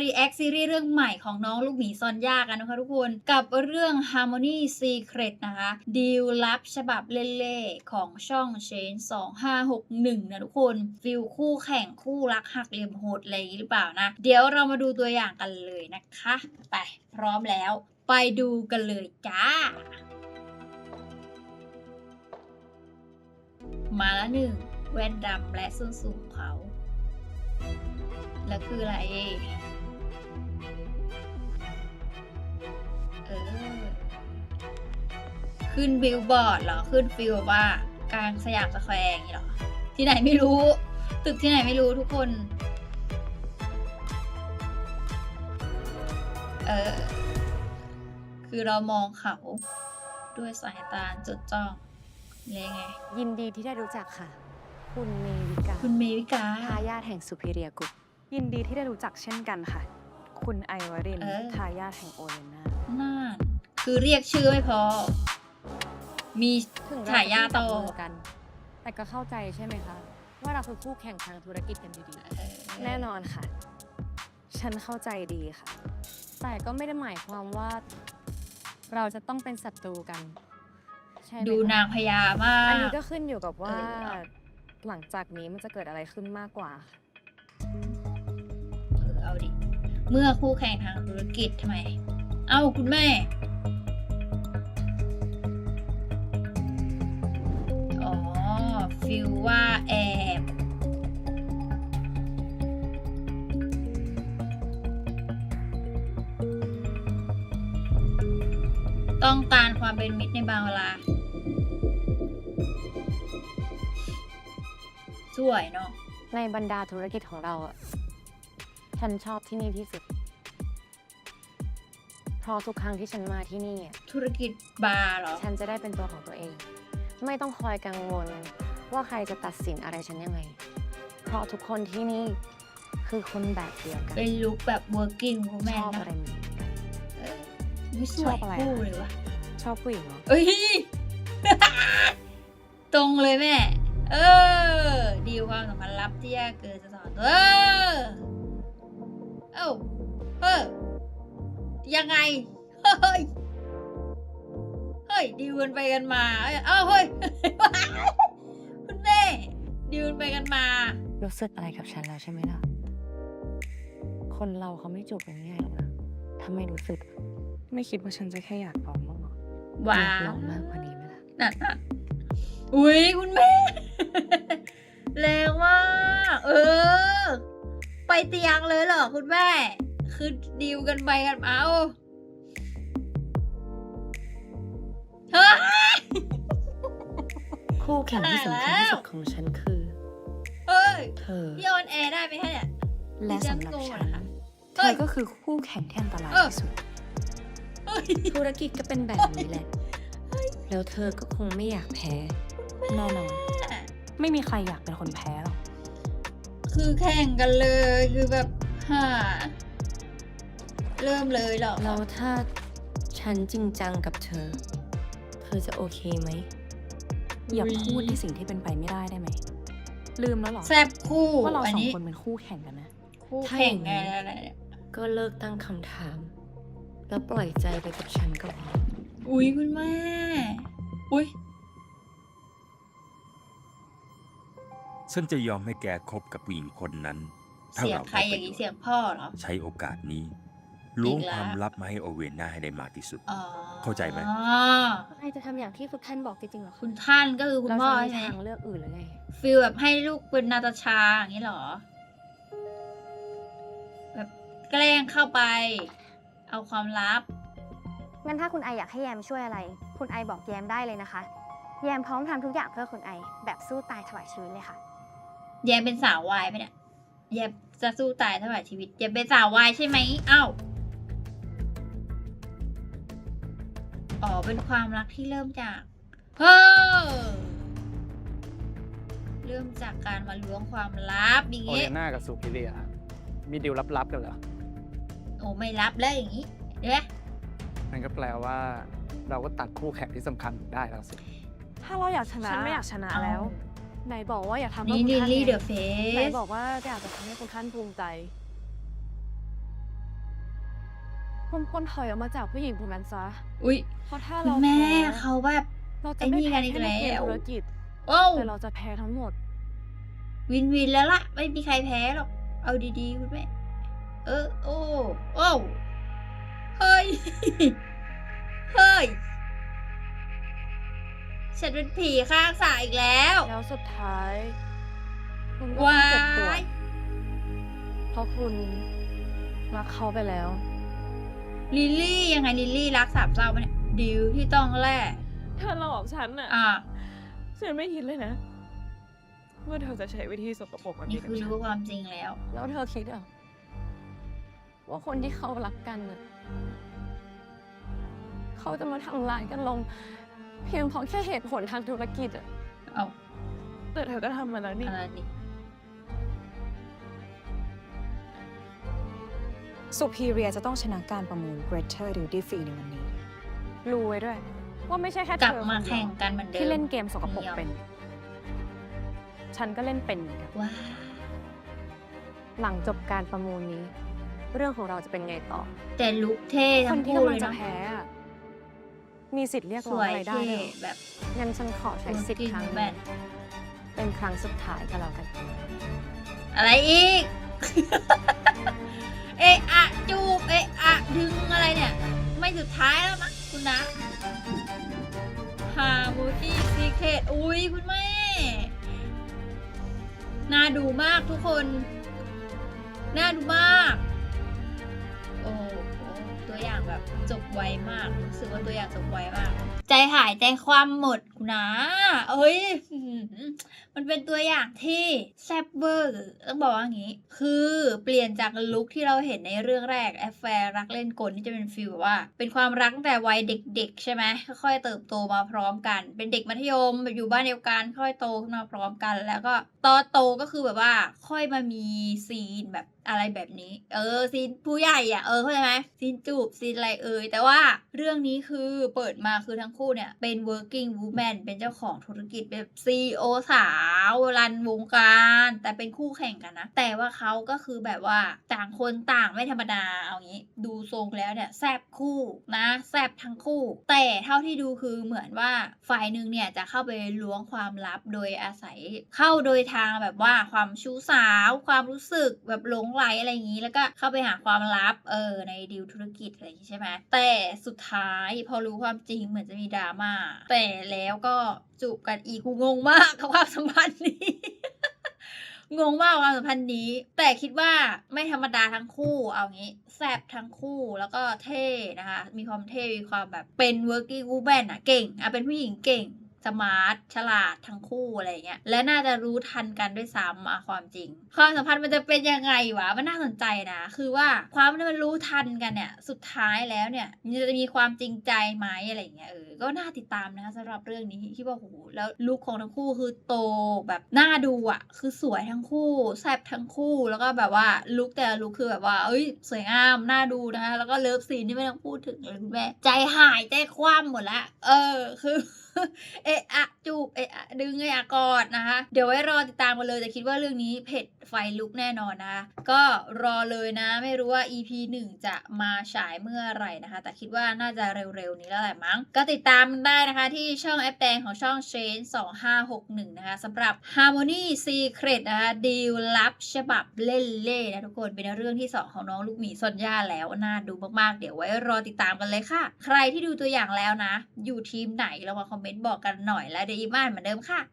รีแอคซีรีส์เรื่องใหม่ของน้องลูกหมีซอนยากันนะคะทุกคน กับเรื่อง Harmony Secret นะคะดีลลับฉบับเล่ๆของช่อง Change 2561 นะทุกคนฟิลคู่แข่งคู่รักหักเหลี่ยมโหดอะไรนี้หรือเปล่านะ เดี๋ยวเรามาดูตัวอย่างกันเลยนะคะ ไปพร้อมแล้ว ไปดูกันเลยจ้ามาแล้วหนึ่งแว่นดำและส้นสูงเขา แล้วคืออะไร เออ ขึ้นบิลบอร์ดเหรอ ขึ้นฟิลว่ากลางสยามสแควร์อย่างนี้เหรอ ที่ไหนไม่รู้ ตึกที่ไหนไม่รู้ทุกคน เออ คือเรามองเขาด้วยสายตาจดจ้องเลยไง ยินดีที่ได้รู้จักค่ะ คุณเมวิกาคุณเมวิกา ทายาทแห่งสุพิเรียกุปยินดีที่ได้รู้จักเช่นกันค่ะ คุณไอวรินเออ ทายาทแห่งโอเลนาน่าน คือเรียกชื่อไม่พอ มีถึงฉายาเรจะต่อ จับมืกัน แต่ก็เข้าใจใช่ไหมคะ ว่าเราคือคู่แข่งทางธุรกิจกันดีเออๆแน่นอนค่ะ ฉันเข้าใจดีค่ะ แต่ก็ไม่ได้หมายความว่า เราจะต้องเป็นศัตรูกัน ใช่ไหมดูคะนางพญามาก อันนี้ก็ขึ้นอยู่กับว่า เออหลังจากนี้มันจะเกิดอะไรขึ้นมากกว่าค่ะ เออเอาดิ เมื่อคู่แข่งทางธุรกิจทำไม เอ้าคุณแม่ ฟิลว่าแอบต้องการความเป็นมิตรในบางเวลา สวยเนาะ ในบรรดาธุรกิจของเราอะฉันชอบที่นี่ที่สุด เพราะทุกครั้งที่ฉันมาที่นี่อะธุรกิจบาร์เหรอ ฉันจะได้เป็นตัวของตัวเอง ไม่ต้องคอยกังวล ว่าใครจะตัดสินอะไรฉันยังไง เพราะทุกคนที่นี่คือคนแบบเดียวกัน เป็นลุคแบบ working ช woman อบเนอะไรอะเหมือนกัน เออไม่สชวอยบอะไรอะ คู่เลยวะชอบผู้หญิงเหรอเอ้ย ตรงเลยแม่ เออ ดีลความสัมพันธ์ลับที่ยากเกินจะสอนเออ เอ้าเออ ยังไง เฮ้ย เฮ้ย ดีลกันไปกันมา เอ้ยเอ้าเฮ้ยคุณแม่ ดีลกันไปกันมา รู้สึกอะไรกับฉันแล้วใช่ไหมล่ะ คนเราเขาไม่จบง่ายๆหรอกนะถ้าไม่รู้สึก ไม่คิดว่าฉันจะแค่อยากลองมั้างหรอว้าอยากลวองมากกว่านี้ไหมล่ะ นั่นน่ะอุ้ยคุณแม่ แรงมากเออ ไปเตียงเลยเหรอคุณแม่ คือดีลกันไปกันมาเอาเฮ้ย คู่แข่งที่สำคัญที่สุดตายแล้วของฉันคือ เฮ้ยเธอ พี่ออนแอร์ได้ไหมฮะเนี่ยและดิฉัสำหรับโกงฉัเหรนอคะเธเฮ้อยก็คือคู่แข่งที่อันตรายเออที่สุดเฮ้ยธุรกิจก็เป็นแบบนี้แหละ แล้วเธอก็คงไม่อยากแพ้แน่นอนไม่มีใครอยากเป็นคนแพ้หรอก คือแข่งกันเลยคือแบบฮ่าเริ่มเลยเหรอแล้วถ้าฉันจริงจังกับเธอ เธอจะโอเคไหม อย่าพูดในสิ่งที่เป็นไปไม่ได้ได้ไหม ลืมแล้วหรอแซบคู่ว่าเราอันสองนี้คนเป็นคู่แข่งกันนะ คู่แข่งไงอะไรเนี่ยก็เลิกตั้งคำถาม แล้วปล่อยใจไปกับฉันก็พออุ้ยคุณแม่ อุ้ยฉันจะยอมให้แกคบกับผู้หญิงคนนั้น ถ้าเสียงเราใครอย่างนี้เสียงพ่อเหรอ ใช้โอกาสนี้ ล้วงอีกแล้วความลับมาให้โอเวนน่าให้ได้มากที่สุดอ๋อเข้าใจไหมใครจะทำอย่างที่ทุกท่านบอกจริงๆหรอคุณท่านก็คือคุณเราพ่อจะมีใช่ไหมทางเลือกอื่นหรือไงฟีลแบบให้ลูกเป็นนาตาชาอย่างนี้เหรอ แบบแกล้งเข้าไป เอาความลับ งั้นถ้าคุณไออยากให้แยมช่วยอะไร คุณไอบอกแยมได้เลยนะคะ แยมพร้อมทำทุกอย่างเพื่อคุณไอ แบบสู้ตายถวายชีวิตเลยค่ะ แยมเป็นสาววายไหมเนี่ยแยมจะสู้ตายเท่าไหร่ชีวิตแยมเป็นสาววายใช่ไหมเอ้า อ๋อ เป็นความรักที่เริ่มจาก เฮ้อ เริ่มจากการมาล้วงความลับอย่างโองี้เลน่ากับซูพิเรียมีดีลลับๆกันเหรอโอ้ไม่รับแล้วอย่างงี้เห็นไหมนั่นก็แปลว่า เราก็ตัดคู่แข่งที่สำคัญได้แล้วสิ ถ้าเราอยากชนะฉันไม่อยากชนะแล้ว ไหนบอกว่าอยากทำเพื่นี่อคุณลิลท่านลี่ไงเดอะเฟไหนสบอกว่าอยากจะทำให้คุณท่านภูมิใจ คุณควรถอยออกมาจากผู้หญิงคนนั้นซะอุ้ยเพราะถ้าคุเราณแม่พ้เขาแบบเราจะไอ้ไม่นี่แพ้กันอีกแค่ในเกมแล้วธุรกิจโอ้วแต่เราจะแพ้ทั้งหมด วินวินแล้วล่ะ ไม่มีใครแพ้หรอก เอาดีๆคุณแม่ เออ โอ้โอ้วเฮ้ย เฮ้ย ฉันเป็นผีข้างสายอีกแล้ว แล้วสุดท้าย คุณก็ว้าต้องเจ็บปวดย เพราะคุณรักเขาไปแล้ว ลิลลี่ยังไงลิลลี่รักสามเศร้าปะเนี่ยดิวที่ต้องแล่เธอหลอกฉันอะอะฉันไม่คิดเลยนะว่าเธอจะใช้วิธีสกปรกแบบนี่นี้กับคือฉันรู้ความจริงแล้ว แล้วเธอคิดเหรอว่าคนที่เขารักกันน่ะเขาจะมาทำร้ายกันลง เพียงเพราะแค่เหตุผลทางธุรกิจอะเอาแต่เธอก็ทำมาแล้วนี่อะไรนี่ สุพีเรียจะต้องชนะการประมูล Greater Duty Free ในวันนี้ รู้ไว้ด้วย ว่าไม่ใช่แค่กเธลับอมาคนเดียวแข่งกันเหมือนเดิมที่เล่นเกมสกปรกไม่ยอมเป็น ฉันก็เล่นเป็นเหมือนกันว้าหลังจบการประมูลนี้ เรื่องของเราจะเป็นไงต่อ แต่ลุกเท่คทั้นงที่คู่กำเลลังยจะเนาะ แพ้อะมีสิทธิ์เรียกสร้องวยอะไรได้เท่ด้วยเหรอแบบงั้นฉันขอใช้สิทธิ์ครั้งแบนี้นเป็นครั้งสุดท้ายก็แล้วกัน อะไรอีก เอะอะจูบเอะอะดึงอะไรเนี่ย ไม่สุดท้ายแล้วมั้งคุณนะฮาโมนีซีเคทอุ้ยคุณแม่ น่าดูมากทุกคน น่าดูมาก แบบจบไวมาก รู้สึกว่าตัวอย่างจบไวมาก ใจหายใจความหมดนะเอ้ย มันเป็นตัวอย่างที่แซ่บเวอร์ต้องบอกว่าอย่างนี้ คือเปลี่ยนจากลุคที่เราเห็นในเรื่องแรกแอฟแฟร์รักเล่นกลที่จะเป็นฟิลแบบว่า เป็นความรักตั้งแต่วัยเด็ก ๆ ใช่ไหมค่อยๆเติบโตมาพร้อมกัน เป็นเด็กมัธยมอยู่บ้านเดียวกันค่อยโตขึ้นมาพร้อมกัน แล้วก็ตอนโตก็คือแบบว่า ค่อยมามีซีนแบบอะไรแบบนี้ เออซีนผู้ใหญ่อะเออเข้าใจไหมซีนจูบซีนอะไรเอ่ยแต่ว่าเรื่องนี้คือเปิดมาคือทั้งคู่เนี่ยเป็น working woman เป็นเจ้าของธุรกิจแบบ CEO สาวรันวงการ แต่เป็นคู่แข่งกันนะ แต่ว่าเขาก็คือแบบว่าต่างคนต่างไม่ธรรมดาเอางี้ ดูทรงแล้วเนี่ยแซบคู่นะแซบทั้งคู่ แต่เท่าที่ดูคือเหมือนว่าฝ่ายหนึ่งเนี่ยจะเข้าไปล้วงความลับโดยอาศัยเข้าโดยทางแบบว่าความชู้สาว ความรู้สึกแบบหลงไหลอะไรอย่างนี้ แล้วก็เข้าไปหาความลับเออในดีลธุรกิจอะไรอย่างนี้ใช่ไหมแต่สุดท้ายพอรู้ความจริงเหมือนจะมีดราม่าแต่แล้วก็จูบกันอีกกูงงมากกับความสัมพันธ์นี้งงมากความสัมพันธ์นี้ แต่คิดว่าไม่ธรรมดาทั้งคู่เอางี้แซบทั้งคู่แล้วก็เท่นะคะ มีความเท่ มีความแบบเป็น working woman อะเก่งอะเป็นผู้หญิงเก่ง สมาร์ทฉลาดทั้งคู่อะไรเงี้ยและน่าจะรู้ทันกันด้วยซ้ำอะความจริง ความสัมพันธ์มันจะเป็นยังไงวะมันน่าสนใจนะ คือว่าความที่มันรู้ทันกันเนี่ยสุดท้ายแล้วเนี่ยมันจะมีความจริงใจไหมอะไรเงี้ยเออก็น่าติดตามนะคะสำหรับเรื่องนี้ที่ว่าโอ้โหแล้วลุคของทั้งคู่คือโตแบบน่าดูอะคือสวยทั้งคู่แซ่บทั้งคู่แล้วก็แบบว่าลุคแต่ละลุคคือแบบว่า เอ้ย สวยงามน่าดูนะคะแล้วก็เลิฟซีนที่ไม่ต้องพูดถึงเลยคุณแม่ใจหายใจคว่ำหมดละเออคือ เอะอะจูบเอะอะดึงเอะอะกอดนะคะ เดี๋ยวไว้รอติดตามกันเลยแต่คิดว่าเรื่องนี้เผ็ดไฟลุกแน่นอนนะคะก็รอเลยนะ ไม่รู้ว่า EP 1 จะมาฉายเมื่อไหร่นะคะ แต่คิดว่าน่าจะเร็วๆนี้แล้วแหละมั้ง ก็ติดตามได้นะคะที่ช่องแอปแดงของช่อง Change 2561 นะคะสำหรับ Harmony Secret นะคะดีลลับฉบับเล่นเล่นะทุกคนเป็นเรื่องที่ 2 ของน้องลูกหมีซนย่าแล้วน่าดูมากๆ เดี๋ยวไว้รอติดตามกันเลยค่ะ ใครที่ดูตัวอย่างแล้วนะ อยู่ทีมไหนเรามาคอมเมนต์บอกกันหน่อยและเดี๋ยวอีบ้านเหมือนเดิมค่ะ